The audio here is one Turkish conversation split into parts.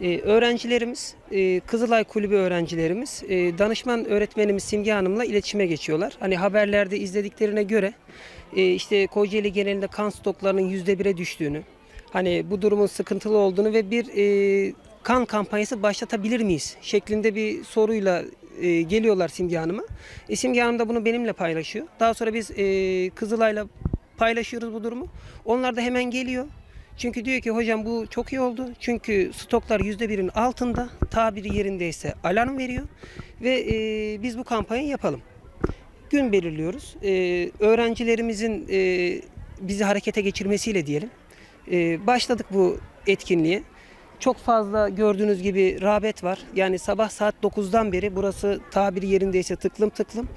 Ee, öğrencilerimiz, e, Kızılay Kulübü öğrencilerimiz, e, danışman öğretmenimiz Simge Hanım'la iletişime geçiyorlar. Hani haberlerde izlediklerine göre e, işte Kocaeli genelinde kan stoklarının yüzde bire düştüğünü, hani bu durumun sıkıntılı olduğunu ve bir e, kan kampanyası başlatabilir miyiz şeklinde bir soruyla e, geliyorlar Simge Hanım'a. E, Simge Hanım da bunu benimle paylaşıyor. Daha sonra biz e, Kızılay'la paylaşıyoruz bu durumu. Onlar da hemen geliyor. Çünkü diyor ki hocam bu çok iyi oldu. Çünkü stoklar %1'in altında. Tabiri yerindeyse alarm veriyor. Ve e, biz bu kampanyayı yapalım. Gün belirliyoruz. E, öğrencilerimizin e, bizi harekete geçirmesiyle diyelim. E, başladık bu etkinliğe. Çok fazla gördüğünüz gibi rağbet var. Yani sabah saat 9'dan beri burası tabiri yerindeyse tıklım tıklım.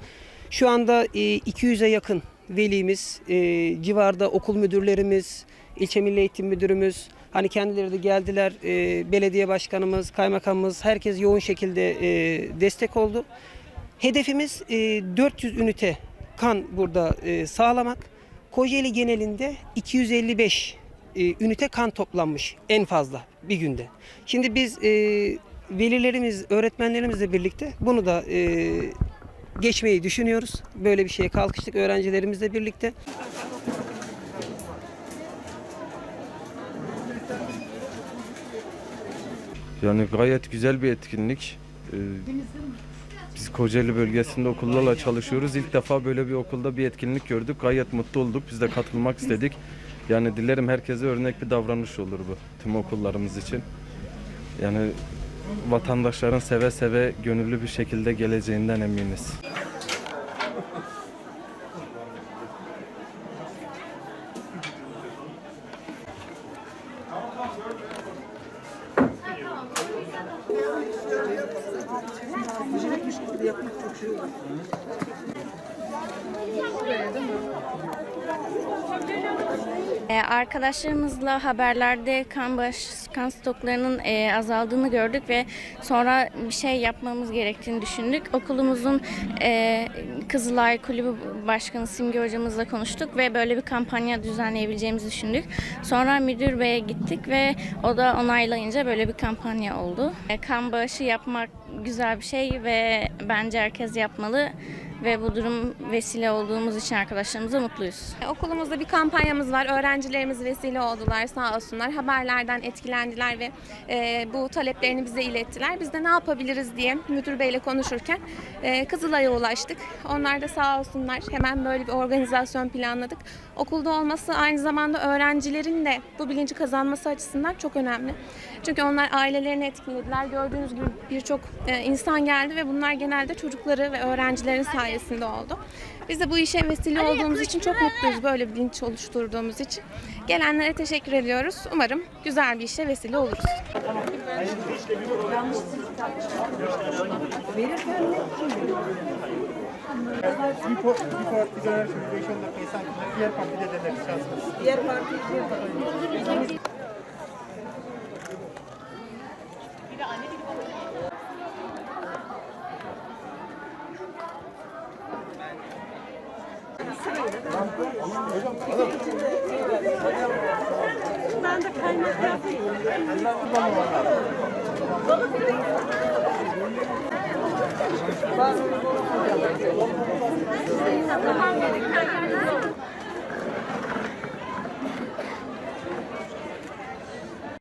Şu anda e, 200'e yakın velimiz, e, civarda okul müdürlerimiz, ilçe milli eğitim müdürümüz, hani kendileri de geldiler, e, belediye başkanımız, kaymakamımız, herkes yoğun şekilde e, destek oldu. Hedefimiz e, 400 ünite kan burada sağlamak. Kocaeli genelinde 255 e, ünite kan toplanmış en fazla bir günde. Şimdi biz e, velilerimiz, öğretmenlerimizle birlikte bunu da e, geçmeyi düşünüyoruz. Böyle bir şeye kalkıştık öğrencilerimizle birlikte. Yani gayet güzel bir etkinlik. Ee, Biz Kocaeli bölgesinde okullarla çalışıyoruz. İlk defa böyle bir okulda bir etkinlik gördük. Gayet mutlu olduk. Biz de katılmak istedik. Yani dilerim herkese örnek bir davranış olur bu tüm okullarımız için. Yani vatandaşların seve seve gönüllü bir şekilde geleceğinden eminiz. Ee, Arkadaşlarımızla haberlerde kan baş, kan stoklarının e, azaldığını gördük ve sonra bir şey yapmamız gerektiğini düşündük. Okulumuzun e, Kızılay Kulübü Başkanı Simge hocamızla konuştuk ve böyle bir kampanya düzenleyebileceğimizi düşündük. Sonra müdür beye gittik ve o da onaylayınca böyle bir kampanya oldu. E, kan bağışı yapmak güzel bir şey ve bence herkes yapmalı ve bu durum vesile olduğumuz için arkadaşlarımıza mutluyuz. Okulumuzda bir kampanyamız var. Öğrencilerimiz vesile oldular sağ olsunlar. Haberlerden etkilendiler ve e, bu taleplerini bize ilettiler. Biz de ne yapabiliriz diye müdür beyle konuşurken e, Kızılay'a ulaştık. Onlar da sağ olsunlar hemen böyle bir organizasyon planladık. Okulda olması aynı zamanda öğrencilerin de bu bilinci kazanması açısından çok önemli. Çünkü onlar ailelerini etkilediler. Gördüğünüz gibi birçok e, insan geldi ve bunlar genelde çocukları ve öğrencilerin sayesinde oldu. Biz de bu işe vesile olduğumuz için çok mutluyuz böyle bir bilinç oluşturduğumuz için. Gelenlere teşekkür ediyoruz. Umarım güzel bir işe vesile oluruz. Bir, po bir parti döner şimdi 5-10 dakika sanki diğer partide deneriz şansımız. Diğer parti Tamam,